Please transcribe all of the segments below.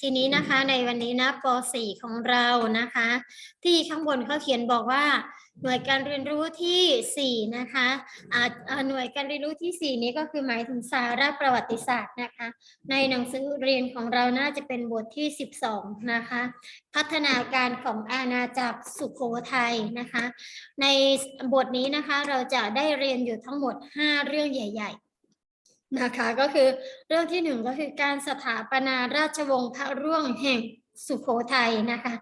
ทีนี้นะคะในวันนี้นะป .4 ของเรานะคะ ที่ข้างบนเขาเขียนบอกว่า หน่วยการเรียนรู้ที่4นะคะอ่าอ่าหน่วยการเรียนรู้ที่ 4 นี้ก็คือหมายถึงสาระประวัติศาสตร์นะคะ ในหนังสือเรียนของเราน่าจะเป็นบทที่ 12 นะคะ พัฒนาการของอาณาจักรสุโขทัยนะคะ ในบทนี้นะคะเราจะได้เรียนอยู่ทั้งหมด 5 เรื่องใหญ่ ๆ นะคะก็คือเรื่องที่หนึ่งก็คือการสถาปนาราชวงศ์พระร่วงแห่งสุโขทัยนะคะ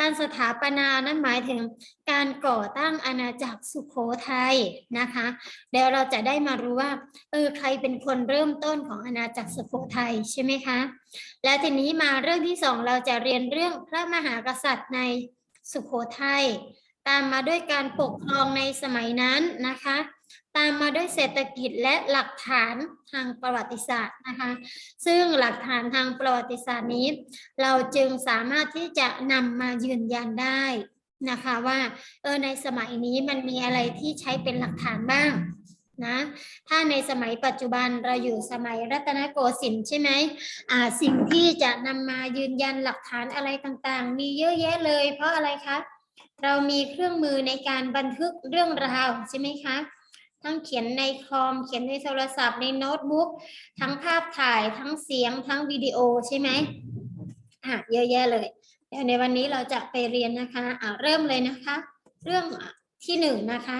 การสถาปนานั้นหมายถึงการก่อตั้งอาณาจักรสุโขทัยนะคะเดี๋ยวเราจะได้มารู้ว่าเออใครเป็นคนเริ่มต้นของอาณาจักรสุโขทัยใช่ไหมคะและทีนี้มาเรื่องที่สองเราจะเรียนเรื่องพระมหากษัตริย์ในสุโขทัยตามมาด้วยการปกครองในสมัยนั้นนะคะ ตามมาด้วยเศรษฐกิจและหลักฐานทางประวัติศาสตร์นะคะ ซึ่งหลักฐานทางประวัติศาสตร์นี้ เราจึงสามารถที่จะนำมายืนยันได้นะคะว่าเออในสมัยนี้มันมีอะไรที่ใช้เป็นหลักฐานบ้างนะถ้าในสมัยปัจจุบันเราอยู่สมัยรัตนโกสินทร์ใช่ไหมอ่าสิ่งที่จะนำมายืนยันหลักฐานอะไรต่างๆ มีเยอะแยะเลย เพราะอะไรคะเรามีเครื่องมือในการบันทึกเรื่องราวใช่ไหมคะ ทั้งเขียนในคอม เขียนในโทรศัพท์ในโน้ตบุ๊กทั้งภาพถ่ายทั้งเสียงทั้งวิดีโอใช่ไหมอะเยอะแยะเลยเดี๋ยวในวันนี้เราจะไปเรียนนะคะอะเริ่มเลยนะคะ เรื่องที่หนึ่งนะคะ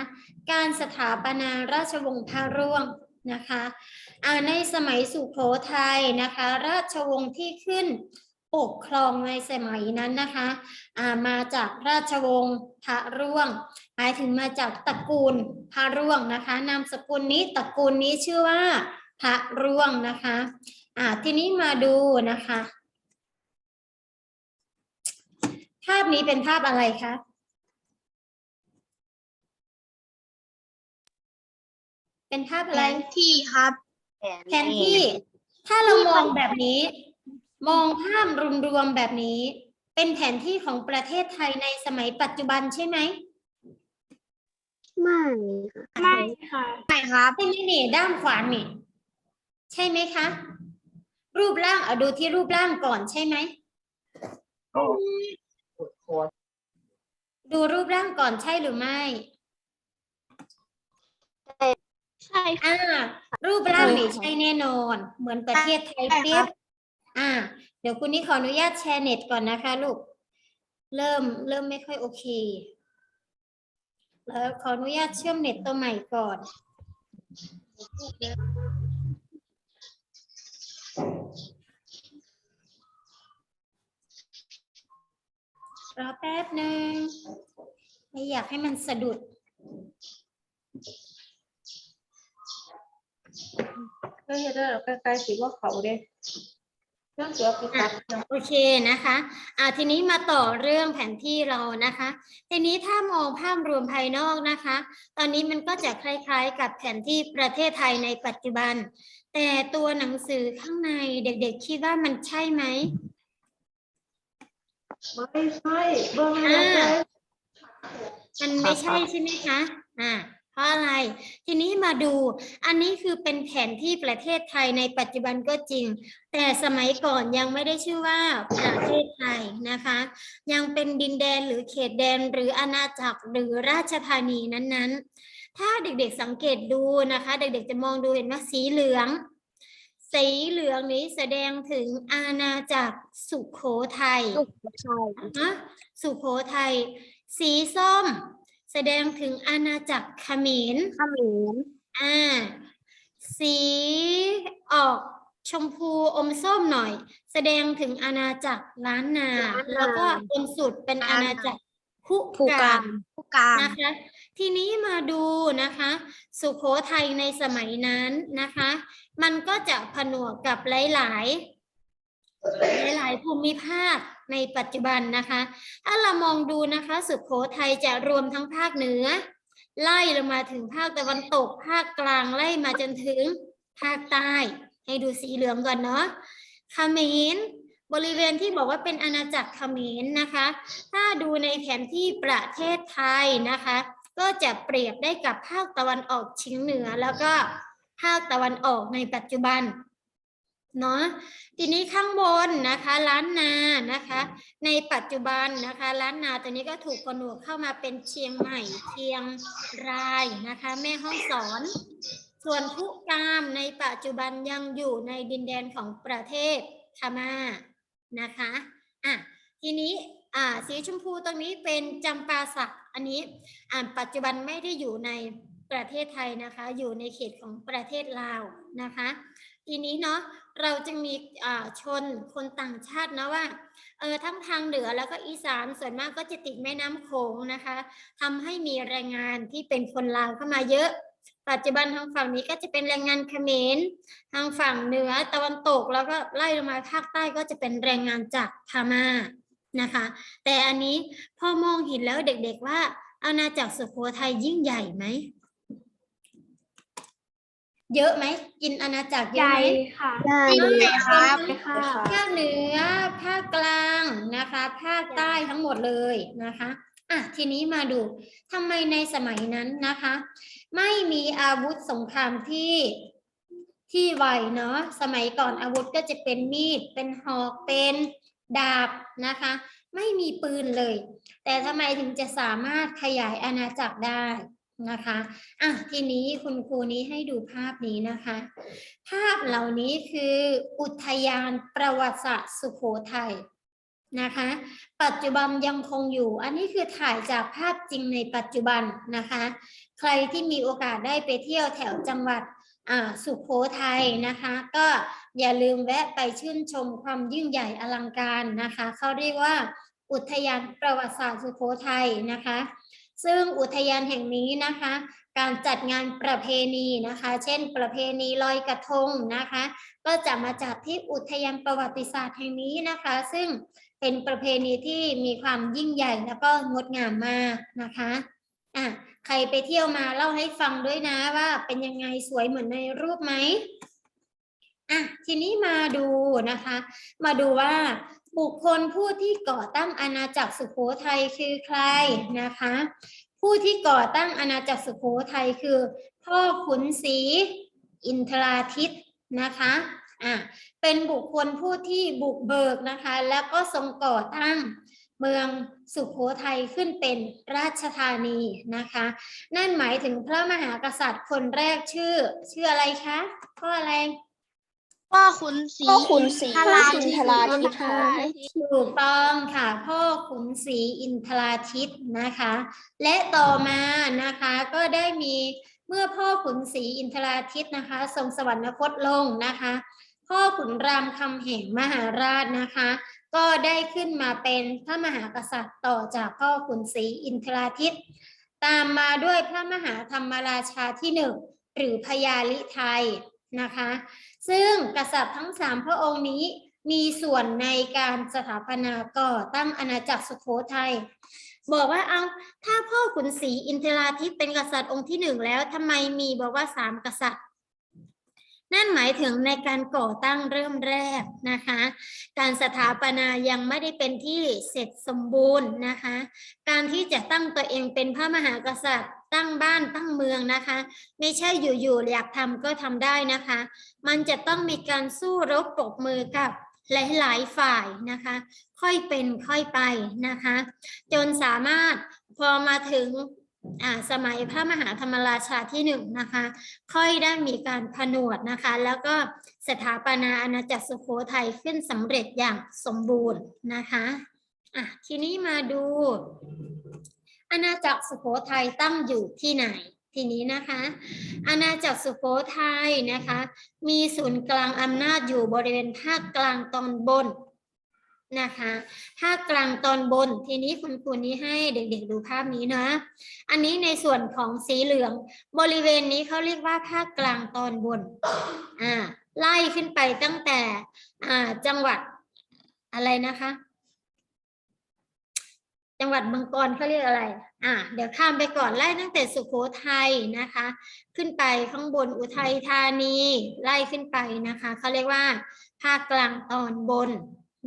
การสถาปนาราชวงศ์พระร่วงนะคะอ่าในสมัยสุโขทัยนะคะ ราชวงศ์ที่ขึ้น ปกครองในสมัยนั้นนะคะอ่ามาจากราชวงศ์พระร่วง หมายถึงมาจากตระกูลพระร่วงนะคะ นามสกุลนี้ตระกูลนี้ชื่อว่าพระร่วงนะคะอ่าทีนี้มาดูนะคะ ภาพนี้เป็นภาพอะไรคะเป็นภาพแผอะไรนที่ครับแผนที่ ถ้าเรามองแบบนี้ มองภาพรวมๆแบบนี้ เป็นแผนที่ของประเทศไทยในสมัยปัจจุบันใช่ไหมไม่ไม่ค่ะไม่ครับใช่ไหมนี่ด้านขวานี่ ใช่ไหมคะ รูปร่างเอาดูที่รูปร่างก่อนใช่ไหมดูรูปร่างก่อนใช่หรือไม่ใช่ค่ะอ่ารูปร่างนี่ใช่แน่นอน เหมือนประเทศไทยใช่ครับเปียบ อ่า เดี๋ยวคุณนี่ขออนุญาตแชร์เน็ตก่อนนะคะลูก เริ่มเริ่มไม่ค่อยโอเค แล้วขออนุญาตเชื่อมเน็ตตัวใหม่ก่อนรอแป๊บหนึ่งไม่อยากให้มันสะดุดเฮ้ยเด้ใกล้ๆสิว่าเขาเด้ รื่องเสือไปตัดเนาะโอเคนะคะอ่าทีนี้มาต่อเรื่องแผนที่เรานะคะ ทีนี้ถ้ามองภาพรวมภายนอกนะคะ ตอนนี้มันก็จะคล้ายๆ กับแผนที่ประเทศไทยในปัจจุบัน แต่ตัวหนังสือข้างในเด็กๆคิดว่ามันใช่ไหมไม่ใช่เบิ่งให้อ่าเลยมันไม่ใช่ใช่ไหมคะอ่า เพราะอะไร ทีนี้ มาดู อันนี้คือเป็นแผนที่ประเทศไทยในปัจจุบันก็จริง แต่สมัยก่อนยังไม่ได้ชื่อว่าประเทศไทยนะคะ ยังเป็นดินแดนหรือเขตแดนหรืออาณาจักรหรือราชธานีนั้นๆ ถ้าเด็กๆสังเกตดูนะคะ เด็กๆจะมองดูเห็นว่าสีเหลือง สีเหลืองนี้แสดงถึงอาณาจักรสุโขทัยลูกใช่นะสุโขทัยสีส้มแสดงถึงอาณาจักรเขมรขมร อ่าสีออกชมพูอมส้มหน่อย แสดงถึงอาณาจักรล้านนาแล้วก็บนสุดเป็นอาณาจักรคุผู้กาการมผู้การนะคะ ทีนี้มาดูนะคะ สุโขทัยในสมัยนั้นนะคะ มันก็จะผนวกกับหลาย ๆ หลายๆภูมิภาคในปัจจุบันนะคะ ถ้าเรามองดูนะคะ สุโขทัยจะรวมทั้งภาคเหนือ ไล่ลงมาถึงภาคตะวันตก ภาคกลางไล่มาจนถึงภาคใต้ ให้ดูสีเหลืองก่อนเนาะเขมรบริเวณที่บอกว่าเป็นอาณาจักรเขมรนะคะ ถ้าดูในแผนที่ประเทศไทยนะคะ ก็จะเปรียบได้กับภาคตะวันออกเฉียงเหนือ แล้วก็ภาคตะวันออกในปัจจุบัน เนาะทีนี้ข้างบนนะคะล้านนานะคะ ในปัจจุบันนะคะล้านนาตัวนี้ก็ถูกผนวกเข้ามาเป็นเชียงใหม่เชียงรายนะคะ แม่ห้องสอน ส่วนพุกามในปัจจุบันยังอยู่ในดินแดนของประเทศพม่านะคะอะทีนี้อ่าสีชมพูตรงนี้เป็นจำปาสักอันนี้อ่าปัจจุบันไม่ได้อยู่ในประเทศไทยนะคะ อยู่ในเขตของประเทศลาวนะคะ ทีนี้เนาะเราจึงมีชนคนต่างชาตินะว่าเออทั้งทางเหนือแล้วก็อีสานส่วนมากก็จะติดแม่น้ำโขงนะคะทำให้มีแรงงานที่เป็นคนลาวเข้ามาเยอะ ปัจจุบันทางฝั่งนี้ก็จะเป็นแรงงานเขมรทางฝั่งเหนือตะวันตกแล้วก็ไล่ลงมาภาคใต้ก็จะเป็นแรงงานจากพม่านะคะ แต่อันนี้พ่อมองเห็นแล้วเด็กๆว่าอาณาจักรสุโขทัยยิ่งใหญ่ไหม เยอะไหมกินอาณาจักรเยใหอะญ่ไหมค่ะใหญ่ครับค่ะภาคเหนือภาคกลางนะคะภาคใต้ทั้งหมดเลยนะคะอะทีนี้มาดูทำไมในสมัยนั้นนะคะ ไม่มีอาวุธสงครามที่ที่ไวเนาะสมัยก่อนอาวุธก็จะเป็นมีด เป็นหอกเป็นดาบนะคะ ไม่มีปืนเลย แต่ทำไมถึงจะสามารถขยายอาณาจักรได้ นะคะอะทีนี้คุณครูนี้ให้ดูภาพนี้นะคะ ภาพเหล่านี้คืออุทยานประวัติศาสตร์สุโขทัยนะคะ ปัจจุบันยังคงอยู่ อันนี้คือถ่ายจากภาพจริงในปัจจุบันนะคะ ใครที่มีโอกาสได้ไปเที่ยวแถวจังหวัดอ่าสุโขทัยนะคะ ก็อย่าลืมแวะไปชื่นชมความยิ่งใหญ่อลังการนะคะ เขาเรียกว่าอุทยานประวัติศาสตร์สุโขทัยนะคะ ซึ่งอุทยานแห่งนี้นะคะ การจัดงานประเพณีนะคะ เช่น ประเพณีลอยกระทงนะคะ ก็จะมาจัดที่อุทยานประวัติศาสตร์แห่งนี้นะคะ ซึ่งเป็นประเพณีที่มีความยิ่งใหญ่แล้วก็งดงามมากนะคะอะใครไปเที่ยวมาเล่าให้ฟังด้วยนะว่าเป็นยังไงสวยเหมือนในรูปไหมอะทีนี้มาดูนะคะ มาดูว่า บุคคลผู้ที่ก่อตั้งอาณาจักรสุโขทัยคือใครนะคะ ผู้ที่ก่อตั้งอาณาจักรสุโขทัยคือ พ่อขุนศรีอินทราทิตนะคะอะเป็นบุคคลผู้ที่บุกเบิกนะคะ แล้วก็ทรงก่อตั้งเมืองสุโขทัยขึ้นเป็นราชธานีนะคะ นั่นหมายถึงพระมหากษัตริย์คนแรกชื่อ ชื่ออะไรคะพ่ออะไร พ่อขุนศรีพ่อขุนศรีอินทราอินทิทราทิตตค่ะ ถูกต้องค่ะ พ่อขุนศรีอินทราทิตนะคะ และต่อมานะคะก็ได้มีเมื่อพ่อขุนศรีอินทราทิตนะคะ ทรงสวรรคตลงนะคะ พ่อขุนรามคำแห่งมหาราชนะคะ ก็ได้ขึ้นมาเป็นพระมหากษัตริย์ต่อจากพ่อขุนศรีอินทราทิต ตามมาด้วยพระมหาธรรมราชาที่หนึ่งหรือพญาลิไทยนะคะ ซึ่งกษัตริย์ทั้งสามพระองค์นี้มีส่วนในการสถาปนาก่อตั้งอาณาจักรสุโขทัยบอกว่าเอาถ้าพ่อขุนศรีอินทราทิตเป็นกษัตริย์องค์ที่หนึ่งแล้วทำไมมีบอกว่าสามกษัตริย์นั่นหมายถึงในการก่อตั้งเริ่มแรกนะคะ การสถาปนายังไม่ได้เป็นที่เสร็จสมบูรณ์นะคะ การที่จะตั้งตัวเองเป็นพระมหากษัตริย์ ตั้งบ้านตั้งเมืองนะคะ ไม่ใช่อยู่ๆอยากทำก็ทำได้นะคะ มันจะต้องมีการสู้รบปรบมือกับหลายๆฝ่ายนะคะ ค่อยเป็นค่อยไปนะคะ จนสามารถพอมาถึงอ่าสมัยพระมหาธรรมราชาที่หนึ่งนะคะ ค่อยได้มีการผนวดนะคะ แล้วก็สถาปนาอาณาจักรสุโขทัยขึ้นสำเร็จอย่างสมบูรณ์นะคะอะทีนี้มาดู อาณาจักรสุโขทัยตั้งอยู่ที่ไหน ทีนี้นะคะ อาณาจักรสุโขทัยนะคะ มีศูนย์กลางอำนาจอยู่บริเวณภาคกลางตอนบนนะคะภาคกลางตอนบน ทีนี้คุณครูนี้ให้เด็กๆดูภาพนี้นะ อันนี้ในส่วนของสีเหลือง บริเวณนี้เขาเรียกว่าภาคกลางตอนบน อ่า ไล่ขึ้นไปตั้งแต่ อ่า จังหวัดอะไรนะคะ จังหวัดบางกรเขาเรียกอะไร อ่าเดี๋ยวข้ามไปก่อนไล่ตั้งแต่สุโขทัยนะคะ ขึ้นไปข้างบนอุทัยธานี ไล่ขึ้นไปนะคะเขาเรียกว่าภาคกลางตอนบน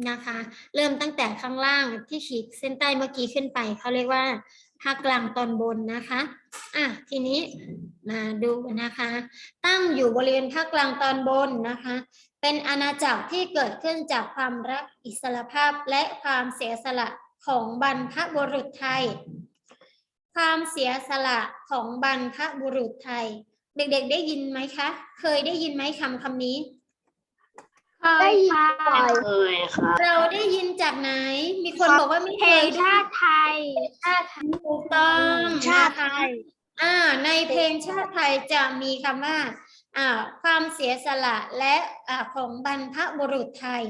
นะคะ เริ่มตั้งแต่ข้างล่างที่ขีดเส้นใต้เมื่อกี้ขึ้นไปเขาเรียกว่าภาคกลางตอนบนนะคะ อะ ทีนี้มาดูนะคะ ตั้งอยู่บริเวณภาคกลางตอนบนนะคะ เป็นอาณาจักรที่เกิดขึ้นจากความรักอิสรภาพและความเสียสละ ของบรรพบุรุษไทย ความเสียสละของบรรพบุรุษไทย เด็กๆได้ยินไหมคะ เคยได้ยินไหมคำคำนี้ได้ยินบ่อยเคยครับเราได้ยินจากไหน มีคนบอกว่าไม่เพเคลงยด้วยชาติไทย ชาติไทยถูกต้องชาติไทนะคะยอ่า ในเพลงชาติไทยจะมีคำว่าอ่า ความเสียสละและอ่าของบรรพบุรุษไทย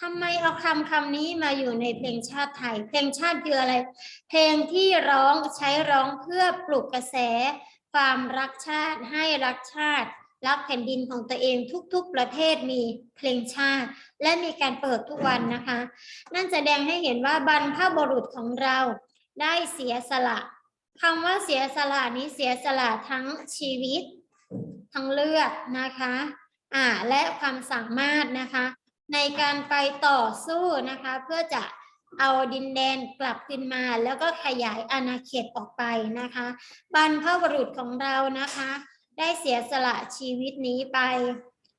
ทำไมเอาคำคำนี้มาอยู่ในเพลงชาติไทย เพลงชาติคืออะไร เพลงที่ร้องใช้ร้องเพื่อปลุกกระแส ความรักชาติให้รักชาติ รักแผ่นดินของตัวเองทุกๆประเทศมีเพลงชาติ และมีการเปิดทุกวันนะคะ นั่นแสดงให้เห็นว่าบรรพบุรุษของเราได้เสียสละคำว่าเสียสละนี้เสียสละทั้งชีวิต ทั้งเลือดนะคะอ่าและความสามารถนะคะ ในการไปต่อสู้นะคะ เพื่อจะเอาดินแดนกลับขึ้นมา แล้วก็ขยายอาณาเขตออกไปนะคะบรรพบุรุษของเรานะคะ ได้เสียสละชีวิตนี้ไป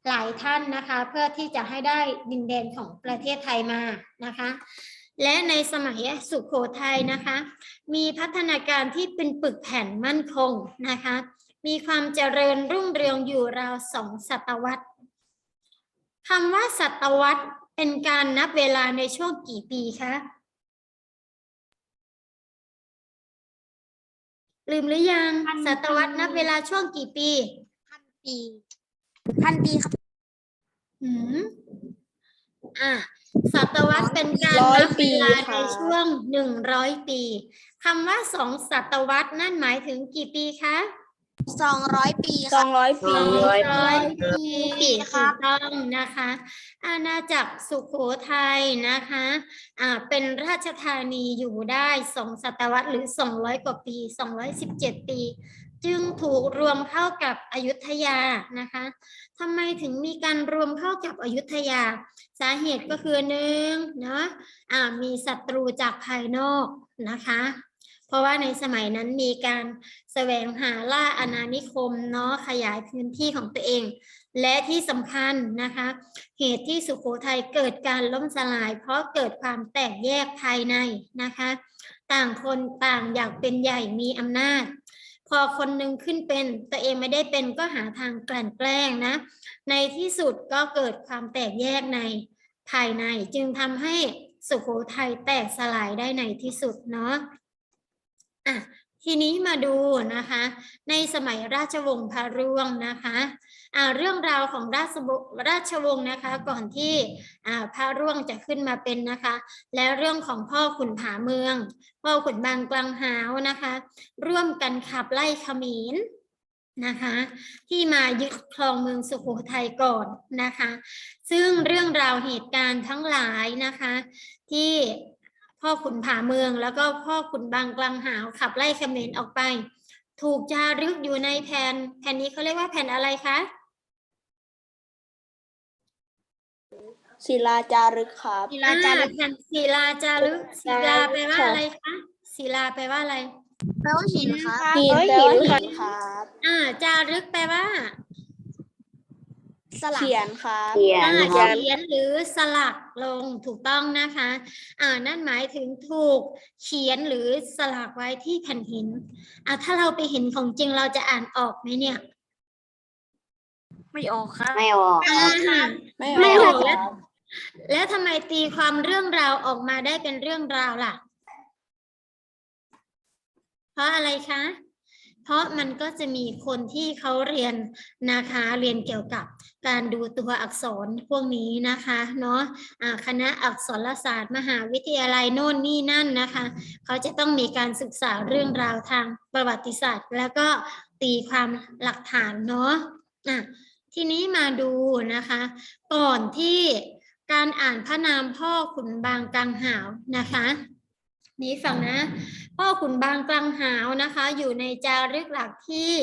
หลายท่านนะคะ เพื่อที่จะให้ได้ดินแดนของประเทศไทยมานะคะ และในสมัยสุขโขทัยนะคะ มีพัฒนาการที่เป็นปึกแผ่นมั่นคงนะคะ มีความเจริญรุ่งเรืองอยู่ราวสองศตวรรษคำว่าศตวรรษเป็นการนับเวลาในช่วงกี่ปีคะลืมหรือยังพันศตวรรษปีนับเวลาช่วงกี่ปีพันปีพันปีครับหืมอะศตวรรษเป็นการร้อยนับปีเวลาค่ะในช่วงหนึ่งร้อยปีคำว่าสองศตวรรษนั่นหมายถึงกี่ปีคะ สองร้อยปีสองร้อยปีสองร้อยร้อยปีครัถูบกต้องนะคะ อาณาจักรสุโขทัยนะคะอ่าเป็นราชธานีอยู่ได้สองศตวรรษหรือสองร้อยกว่าปีสองร้อยสิบเจ็ดปี จึงถูกรวมเข้ากับอยุธยานะคะทำไมถึงมีการรวมเข้ากับอยุธยา สาเหตุก็คือหนึ่งเนาะอ่ามีศัตรูจากภายนอกนะคะ เพราะว่าในสมัยนั้นมีการแสวงหาล่าอาณานิคมเนาะขยายพื้นที่ของตัวเอง และที่สำคัญนะคะ เหตุที่สุโขทัยเกิดการล่มสลาย เพราะเกิดความแตกแยกภายในนะคะ ต่างคนต่างอยากเป็นใหญ่มีอำนาจพอคนหนึ่งขึ้นเป็นตัวเองไม่ได้เป็นก็หาทางกลั่นแกล้งนะ ในที่สุดก็เกิดความแตกแยกในภายใน จึงทำให้สุโขทัยแตกสลายได้ในที่สุดเนาะ อะทีนี้มาดูนะคะ ในสมัยราชวงศ์พระร่วงนะคะอ่าเรื่องราวของราชวงศ์ราชวงศ์นะคะก่อนที่อ่าพระร่วงจะขึ้นมาเป็นนะคะ และเรื่องของพ่อขุนผาเมือง พ่อขุนบางกลางหาวนะคะ ร่วมกันขับไล่ขมรนะคะ ที่มายึดครองเมืองสุโขทัยก่อนนะคะ ซึ่งเรื่องราวเหตุการณ์ทั้งหลายนะคะ ที่ พ่อขุนผาเมืองแล้วก็พ่อขุนบางกลางหาวขับไล่เขมรออกไป ถูกจารึกอยู่ในแผ่นแผ่นนี้เขาเรียกว่าแผ่นอะไรคะศิลาจารึกครับศิลาจารึกอ่แผ่นศิลาจารึกศิลาแปลว่าอะไรคะศิลาแปลว่าอะไรแปลว่าหินครับหินเอ้ยแปลว่าหินหินครับอ่าจารึกแปลว่า สลัก เขียนครับเขียนอ่าครับเขียนหรือสลักลงถูกต้องนะคะ อ่านั่นหมายถึงถูกเขียนหรือสลักไว้ที่แผ่นหินอ่าถ้าเราไปเห็นของจริงเราจะอ่านออกไหมเนี่ยไม่ออกครับ ไม่ออกคอ่ารับไม่ไม่ออออกก แล้วครับแล้วทำไมตีความเรื่องราวออกมาได้เป็นเรื่องราวล่ะ เพราะอะไรคะ เพราะมันก็จะมีคนที่เขาเรียนนะคะเรียนเกี่ยวกับการดูตัวอักษรพวกนี้นะคะเนาะคณะอักษรศาสตร์ มหาวิทยาลัยโน่นนี่นั่นนะคะ เขาจะต้องมีการศึกษาเรื่องราวทางประวัติศาสตร์ แล้วก็ตีความหลักฐานเนาะะทีนี้มาดูนะคะ ก่อนที่การอ่านพระนามพ่อขุนบางกลางหาวนะคะ นี่ฟังนะ พ่อขุนบางกลางหาวนะคะ อยู่ในจารึกหลักที่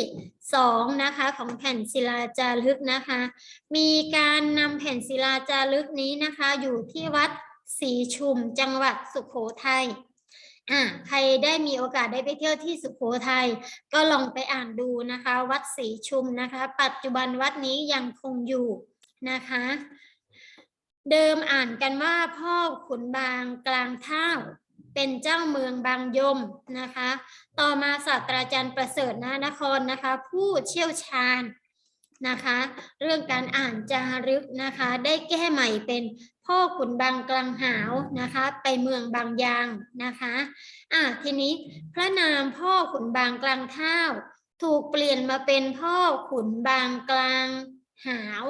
สองนะคะของแผ่นศิลาจารึกนะคะ มีการนำแผ่นศิลาจารึกนี้นะคะ อยู่ที่วัดศรีชุมจังหวัดสุโขทัยอ่าใครได้มีโอกาสได้ไปเที่ยวที่สุโขทัยก็ลองไปอ่านดูนะคะ วัดศรีชุมนะคะ ปัจจุบันวัดนี้ยังคงอยู่นะคะ เดิมอ่านกันว่าพ่อขุนบางกลางเท่า เป็นเจ้าเมืองบางยมนะคะ ต่อมาศาสตราจารย์ประเสริฐนานครนะคะ ผู้เชี่ยวชาญนะคะ เรื่องการอ่านจารึกนะคะ ได้แก้ใหม่เป็นพ่อขุนบางกลางหาวนะคะ ไปเมืองบางยางนะคะอะทีนี้พระนามพ่อขุนบางกลางเท่าถูกเปลี่ยนมาเป็นพ่อขุนบางกลางหาว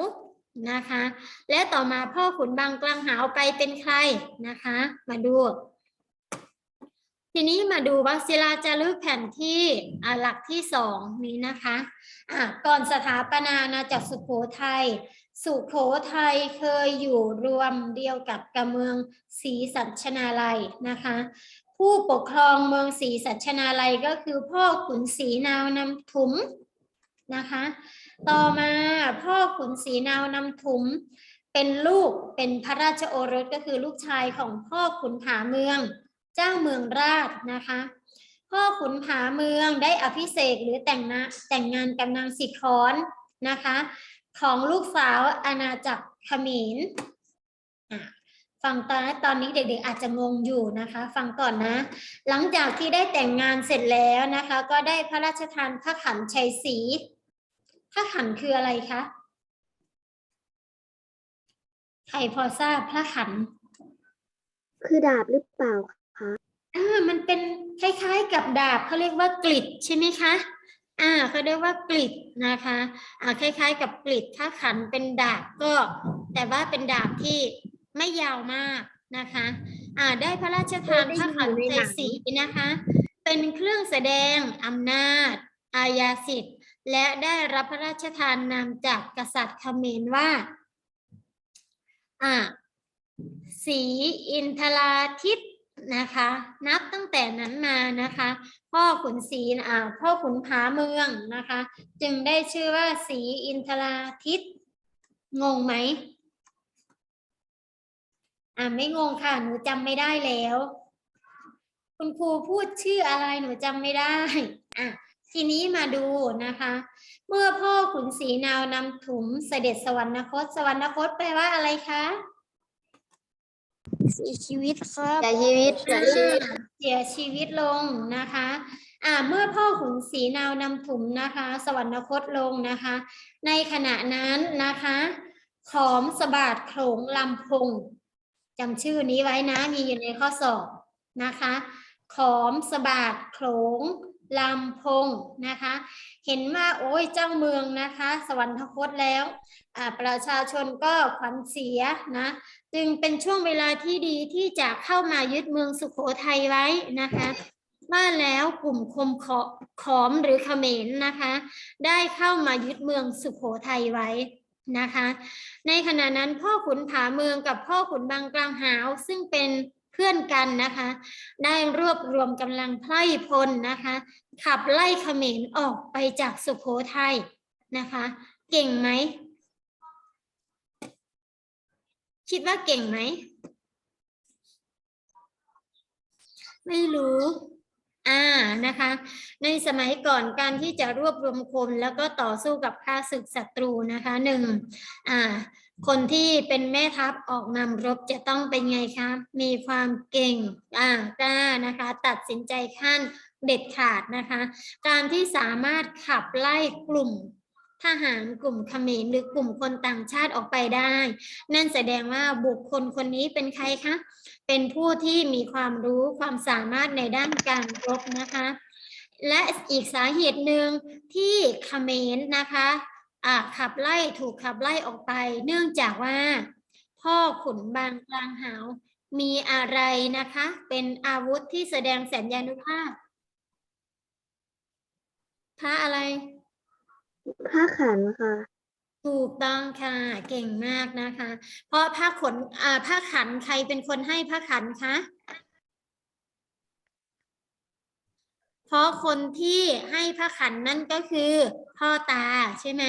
นะคะ และต่อมาพ่อขุนบางกลางหาวไปเป็นใครนะคะ มาดู ทีนี้มาดูวัศิลาจารึกแผ่นที่อ่าหลักที่สองนี้นะคะอะก่อนสถาปนาอาณากสุโขทัยสุโขทัยเคยอยู่รวมเดียวกับกำเมืองศรีสัชนาลัยนะคะ ผู้ปกครองเมืองศรีสัชนาลัยก็คือพ่อขุนศรีนาวนำถุมนะคะ ต่อมาพ่อขุนศรีนาวนำถุมเป็นลูกเป็นพระราชโอรสก็คือลูกชายของพ่อขุนผาเมือง เจ้าเมืองราชนะคะ พ่อขุนผาเมืองได้อภิเษกหรือแต่งนะแต่งงานกับนางสิทธรนะคะ ของลูกสาวอาณาจักรเขมรอะฟังตอนตอนนี้เด็กๆอาจจะงงอยู่นะคะ ฟังก่อนนะ หลังจากที่ได้แต่งงานเสร็จแล้วนะคะ ก็ได้พระราชทานพระขันชัยศรีพระขันคืออะไรคะใครพอทราบพระขัน คือดาบหรือเปล่า อ่ามันเป็นคล้ายๆกับดาบเขาเรียกว่ากลิดใช่ไหมคะอ่าเขาเรียกว่ากลิดนะคะอ่าคล้าย ๆ กับกลิดถ้าขันเป็นดาบก็ แต่ว่าเป็นดาบที่ไม่ยาวมากนะคะอ่าได้พระราชทานพระขันใจศรีนะคะ เป็นเครื่องแสดงอำนาจ อาญาสิทธิ์ และได้รับพระราชทานนามจากกษัตริย์เขมรว่าอ่าสีอินทราทิต นะคะ นับตั้งแต่นั้นมานะคะ พ่อขุนศรีอ่าพ่อขุนผาเมืองนะคะ จึงได้ชื่อว่าสีอินทราทิตงงไหมอ่าไม่งงค่ะ หนูจำไม่ได้แล้ว คุณครูพูดชื่ออะไรหนูจำไม่ได้อะทีนี้มาดูนะคะ เมื่อพ่อขุนศรีนาวนำถุมเสด็จสวรรคต สวรรคตแปลว่าอะไรคะ เสียชีวิตครับแต่ชีวิตอ่าเสียชีวิตลงนะคะอ่าเมื่อพ่อขุนศรีนาวนำถุมนะคะ สวรรคตลงนะคะ ในขณะนั้นนะคะ ขอมสะบาดโขลงลำพงจำชื่อนี้ไว้นะมีอยู่ในข้อสอบนะคะ ขอมสะบาดโขลง ลำพงนะคะ เห็นว่าโอ้ยเจ้าเมืองนะคะ สวรรคตแล้วประชาชนก็ขวัญเสียนะ จึงเป็นช่วงเวลาที่ดีที่จะเข้ามายึดเมืองสุโขทัยไว้นะคะว่าแล้วกลุ่มคมขอขอมหรือเขมรนะคะ ได้เข้ามายึดเมืองสุโขทัยไว้นะคะ ในขณะนั้นพ่อขุนผาเมืองกับพ่อขุนบางกลางหาว ซึ่งเป็น พื่อนกันนะคะ ได้รวบรวมกำลังไพร่พลนะคะ ขับไล่เขมรออกไปจากสุโขทัยนะคะ เก่งไหม คิดว่าเก่งไหม ไม่รู้อ่านะคะ ในสมัยก่อนการที่จะรวบรวมคนแล้วก็ต่อสู้กับข้าศึกศัตรูนะคะหนึ่งอ่า คนที่เป็นแม่ทัพออกนำรบจะต้องเป็นไงคะมีความเก่งอ่ากล้านะคะ ตัดสินใจขั้นเด็ดขาดนะคะ การที่สามารถขับไล่กลุ่มทหารกลุ่มเขมรหรือกลุ่มคนต่างชาติออกไปได้ นั่นแสดงว่าบุคคลคนนี้เป็นใครคะ เป็นผู้ที่มีความรู้ความสามารถในด้านการรบนะคะ และอีกสาเหตุหนึ่งที่เขมรนะคะ ขับไล่ถูกขับไล่ออกไป เนื่องจากว่า พ่อขุนบางกลางหาวมีอะไรนะคะ เป็นอาวุธที่แสดงสัญญานุภาพพระอะไรผ้าขันค่ะ ถูกต้องค่ะ เก่งมากนะคะ เพราะผ้าขนอ่าผ้าขันใครเป็นคนให้ผ้าขันคะเพราะคนที่ให้ผ้าขันนั่นก็คือ พ่อตาใช่ไหม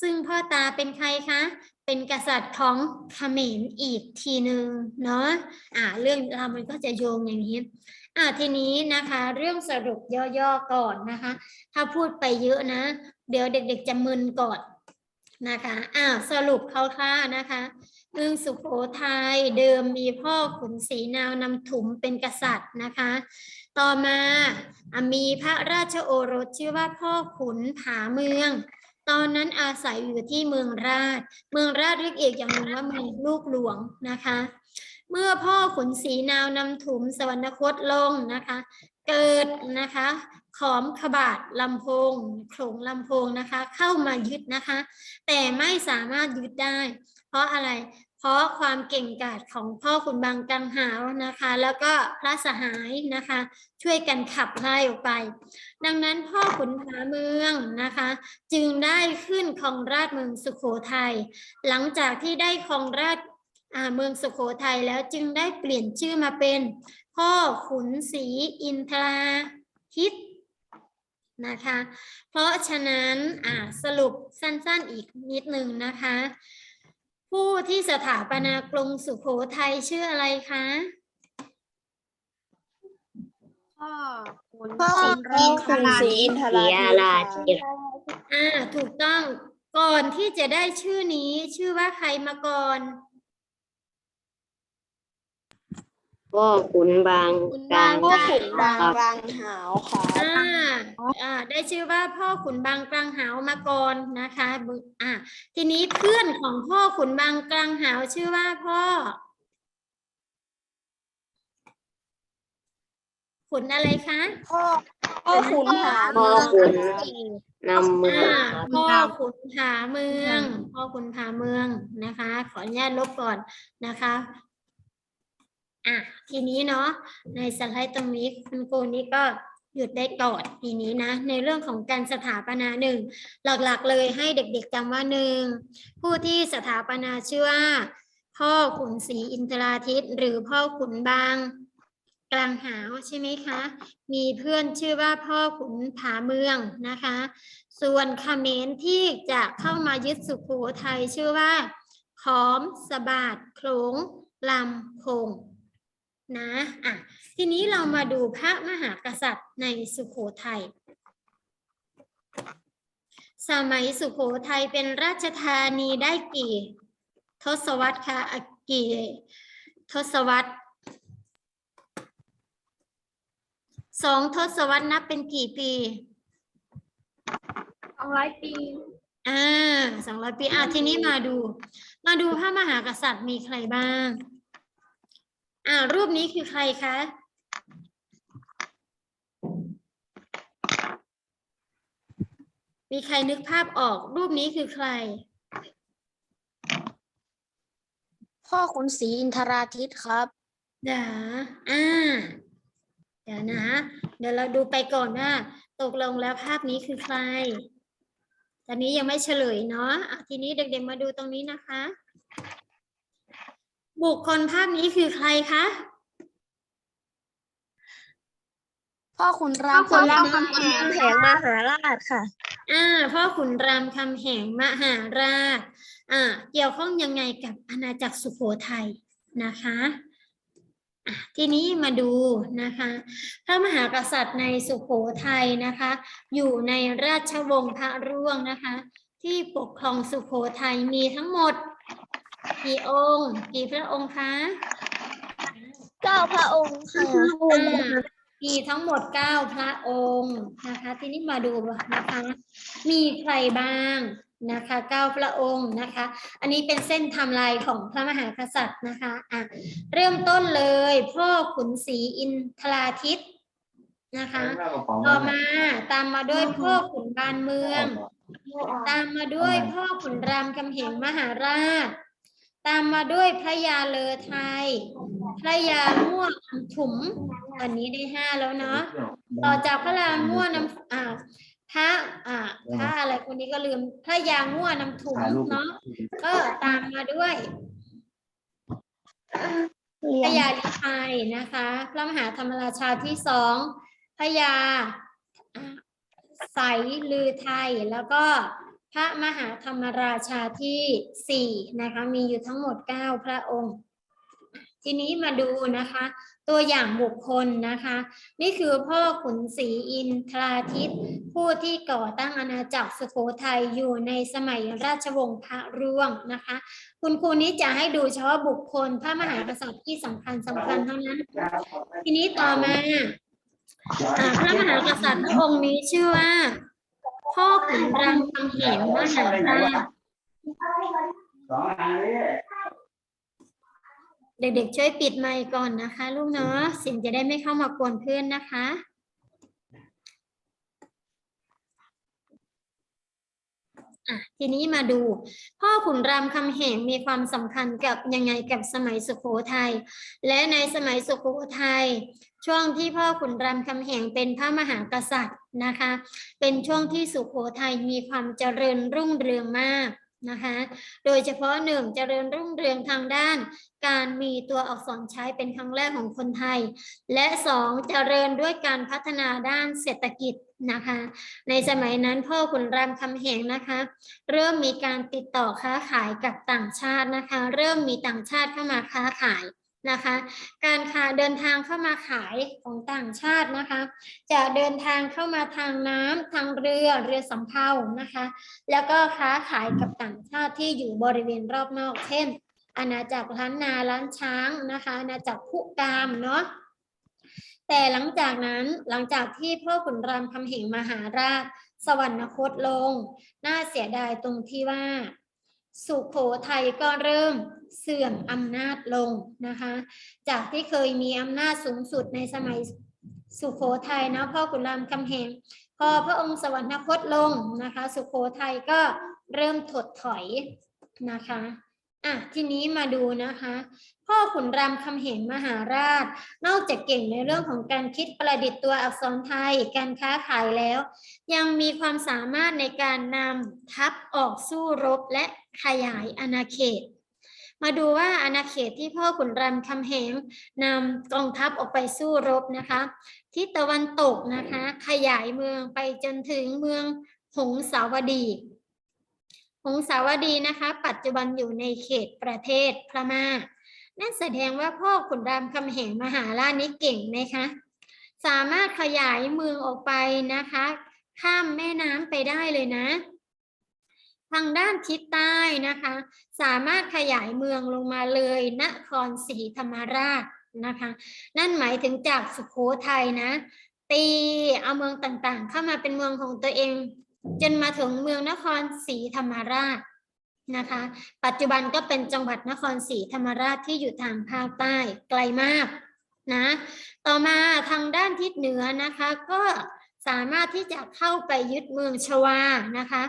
ซึ่งพ่อตาเป็นใครคะ เป็นกษัตริย์ของเขมรอีกทีหนึ่งเนาะอ่าเรื่องราวมันก็จะโยงอย่างนี้อ่าทีนี้นะคะเรื่องสรุปย่อๆก่อนนะคะ ถ้าพูดไปเยอะนะ เดี๋ยวเด็กๆจะมึนก่อนนะคะอ่าสรุปคร่าวๆนะคะเมืองสุโขทัยเดิมมีพ่อขุนศรีนาวนำถุมเป็นกษัตริย์นะคะ ต่อมามีพระราชโอรสชื่อว่าพ่อขุนผาเมือง ตอนนั้นอาศัยอยู่ที่เมืองราช เมืองราชเรียกเอกอย่างหนึ่งว่าเมืองลูกหลวงนะคะ เมื่อพ่อขุนศรีนาวนำถุมสวรรคตลงนะคะ เกิดนะคะขอมขบาดลำโพงโขลงลำโพงนะคะ เข้ามายึดนะคะ แต่ไม่สามารถยึดได้ เพราะอะไร เพราะความเก่งกาจของพ่อขุนบางกังหาวนะคะ แล้วก็พระสหายนะคะ ช่วยกันขับไล่ออกไป ดังนั้นพ่อขุนผาเมืองนะคะ จึงได้ขึ้นครองราชเมืองสุโขทัยหลังจากที่ได้ครองราชเมืองสุโขทัยแล้วจึงได้เปลี่ยนชื่อมาเป็น พ่อขุนศรีอินทราทิตนะคะ เพราะฉะนั้นสรุปสั้นๆอีกนิดหนึ่งนะคะ ผู้ที่สถาปนากรุงสุโขทัยชื่ออะไรคะพ่อคุณพ่อศรีคุณศรีอินทราธิตอ่าถูกต้องก่อนที่จะได้ชื่อนี้ชื่อว่าใครมาก่อน พ่อขุนบางกลางพ่อขุนบางครับกลางหาวค่ะอ่าอ่าได้ชื่อว่าพ่อขุนบางกลางหาวมาก่อนนะคะบึอ่าทีนี้เพื่อนของพ่อขุนบางกลางหาวชื่อว่าพ่อ ขุนอะไรคะพ่อพ่อขุนหาพ่อเมืองขุนนำเมืองอ่าครับพ่อขุนผาเมืองพ่อขุนผาเมืองนะคะ ขออนุญาตลบก่อนนะคะ อะทีนี้เนาะในสไลด์ตรงนี้คุณครูนี่ก็หยุดได้ก่อนทีนี้นะ ในเรื่องของการสถาปนาหนึ่งหลักๆเลยให้เด็กๆจำว่าหนึ่งผู้ที่สถาปนาชื่อว่า พ่อขุนศรีอินทราทิตหรือพ่อขุนบางกลางหาวใช่ไหมคะ มีเพื่อนชื่อว่าพ่อขุนผาเมืองนะคะ ส่วนเขมรที่จะเข้ามายึดสุขโขทัยชื่อว่าขอมสบาดโขลงลำโพง นะอะทีนี้เรามาดูพระมหากษัตริย์ในสุโขทัยสมัยสุโขทัยเป็นราชธานีได้กี่ ทศวรรษคะอะกี่ ทศวรรษสองทศวรรษนับเป็นกี่ปีสองร้อยปีอ่าสองร้อยปีอะทีนี้มาดู มาดูพระมหากษัตริย์มีใครบ้าง อ่ารูปนี้คือใครคะมีใครนึกภาพออกรูปนี้คือใคร พ่อคุณศรีอินทราทิตครับเดี๋ยวอ่าเดี๋ยวนะ เดี๋ยวเราดูไปก่อนว่าตกลงแล้วภาพนี้คือใคร ตอนนี้ยังไม่เฉลยเนาะอะทีนี้เด็กๆมาดูตรงนี้นะคะ บุคคลภาพนี้คือใครคะพ่อคุณรามพ่อขุนรามคำคำแหแหงงแผงมหาราชค่ะ อ่า พ่อขุนรามคำแหงมหาราช อ่า เกี่ยวข้องยังไงกับอาณาจักรสุโขทัยนะคะอะทีนี้มาดูนะคะ พระมหากษัตริย์ในสุโขทัยนะคะ อยู่ในราชวงศ์พระร่วงนะคะ ที่ปกครองสุโขทัยมีทั้งหมด กี่องค์ กี่พระองค์คะเก้าพระองค์ค่ะอ่ามีทั้งหมดเก้าพระองค์นะคะ ทีนี้มาดูนะคะ มีใครบ้างนะคะเก้าพระองค์นะคะ อันนี้เป็นเส้นไทม์ไลน์ของพระมหากษัตริย์นะคะอะเริ่มต้นเลยพ่อขุนศรีอินทราทิตนะคะ ต่อมาตามมาด้วยพ่อขุนบานเมือง ตามมาด้วยพ่อขุนรามคำแหงมหาราช ตามมาด้วยพระยาเลอไทย พระยาม่วงถุมวันนี้ได้ห้าแล้วเนาะ ต่อจากพระราม่วน้ำอ่าพระอ่าพระอะไรคนนี้ก็ลืม พระยาม่วน้ำถุมเนาะ ก็ตามมาด้วยพระยาลิไทยนะคะ พระมหาธรรมราชาที่สองพระยาอ่าใสลือไทยแล้วก็ พระมหาธรรมราชาที่สี่นะคะมีอยู่ทั้งหมดเก้าพระองค์ ทีนี้มาดูนะคะ ตัวอย่างบุคคลนะคะ นี่คือพ่อขุนศรีอินทราทิต ผู้ที่ก่อตั้งอาณาจักรสุโขทัยอยู่ในสมัยราชวงศ์พระร่วงนะคะ คุณครูนี้จะให้ดูเฉพาะบุคคล พระมหากษัตริย์ที่สำคัญสำคัญเท่านั้น ทีนี้ต่อมาพระมหากษัตริย์พระองค์นี้ชื่อว่า พ่อขุนรามคำแหงมหาราชเด็กๆช่วยปิดไมค์ก่อนนะคะ ลูกเนาะเสียงจะได้ไม่เข้ามากวนเพื่อนนะคะ อะทีนี้มาดู พ่อขุนรามคำแหงมีความสำคัญกับยังไงกับสมัยสุโขทัยและในสมัยสุโขทัยช่วงที่พ่อขุนรามคำแหงเป็นพระมหากษัตริย์นะคะ เป็นช่วงที่สุโขทัยมีความเจริญรุ่งเรืองมากนะคะ โดยเฉพาะหนึ่งเจริญรุ่งเรืองทางด้าน การมีตัวอักษรใช้เป็นครั้งแรกของคนไทย และสองเจริญด้วยการพัฒนาด้านเศรษฐกิจ นะคะ ในสมัยนั้นพ่อขุนรามคำแหงนะคะ เริ่มมีการติดต่อค้าขายกับต่างชาตินะคะ เริ่มมีต่างชาติเข้ามาค้าขายนะคะ การค้าเดินทางเข้ามาขายของต่างชาตินะคะ จะเดินทางเข้ามาทางน้ำทางเรือเรือสำเภานะคะ แล้วก็ค้าขายกับต่างชาติที่อยู่บริเวณรอบนอกเช่น อาณาจักรล้านนาล้านช้างนะคะ อาณาจักรพุกามเนาะ แต่หลังจากนั้นหลังจากที่พ่อขุนรามคำแหงมหาราช สวรรคตลง น่าเสียดายตรงที่ว่า สุโขทัยก็เริ่มเสื่อมอำนาจลงนะคะ จากที่เคยมีอำนาจสูงสุดในสมัยสุโขทัยนะพ่อขุนรามคำแหงพอพระองค์สวรรคตลงนะคะ สุโขทัยก็เริ่มถดถอยนะคะ อะทีนี้มาดูนะคะ พ่อขุนรามคำแหงมหาราช นอกจากเก่งในเรื่องของการคิดประดิษฐ์ตัวอักษรไทยการค้าขายแล้ว ยังมีความสามารถในการนำทัพออกสู้รบและขยายอาณาเขต มาดูว่าอาณาเขตที่พ่อขุนรามคำแหงนำกองทัพออกไปสู้รบนะคะทิศตะวันตกนะคะ ขยายเมืองไปจนถึงเมืองหงสาวดี งสาวดีนะคะ ปัจจุบันอยู่ในเขตประเทศพม่านั่นแสดงว่าพ่อขุนรามคำแหงมหาราชนี้เก่งไหมคะ สามารถขยายเมืองออกไปนะคะ ข้ามแม่น้ำไปได้เลยนะ ทางด้านทิศใต้นะคะ สามารถขยายเมืองลงมาเลยนครศรีธรรมราชนะคะ นั่นหมายถึงจากสุโขทัยนะ ตีเอาเมืองต่างๆ เข้ามาเป็นเมืองของตัวเอง จนมาถึงเมืองนครศรีธรรมราชนะคะ ปัจจุบันก็เป็นจังหวัดนครศรีธรรมราชที่อยู่ทางภาคใต้ไกลมากนะต่อมาทางด้านทิศเหนือนะคะก็สามารถที่จะเข้าไปยึดเมืองชวานะคะ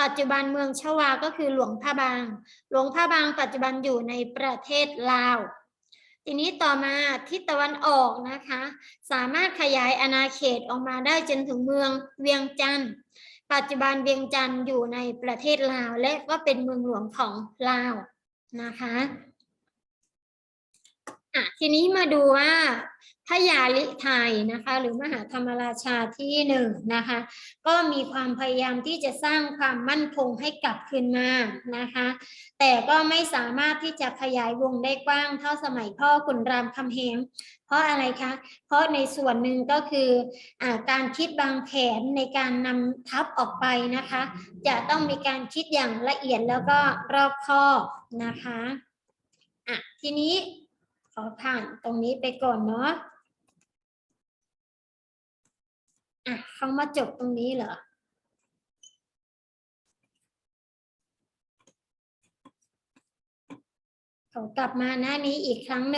ปัจจุบันเมืองชวาก็คือหลวงพระบาง หลวงพระบางปัจจุบันอยู่ในประเทศลาว ทีนี้ต่อมาทิศตะวันออกนะคะ สามารถขยายอาณาเขตออกมาได้จนถึงเมืองเวียงจันทร์ ปัจจุบันเวียงจันทร์อยู่ในประเทศลาว และก็เป็นเมืองหลวงของลาวนะคะ อะทีนี้มาดูว่าพระยาลิไทยนะคะ หรือมหาธรรมราชาที่หนึ่งนะคะ ก็มีความพยายามที่จะสร้างความมั่นคงให้กลับคืนมานะคะ แต่ก็ไม่สามารถที่จะขยายวงได้กว้างเท่าสมัยพ่อขุนรามคำแหงเพราะอะไรคะ เพราะในส่วนหนึ่งก็คืออการคิดบางแผนในการนำทัพออกไปนะคะ จะต้องมีการคิดอย่างละเอียดแล้วก็รอบคอบนะคะอะทีนี้ อผ่านตรงนี้ไปก่อนเนาะอะเขามาจบตรงนี้เหรอขอกลับมาหน้านี้อีกครั้งหนึ่ง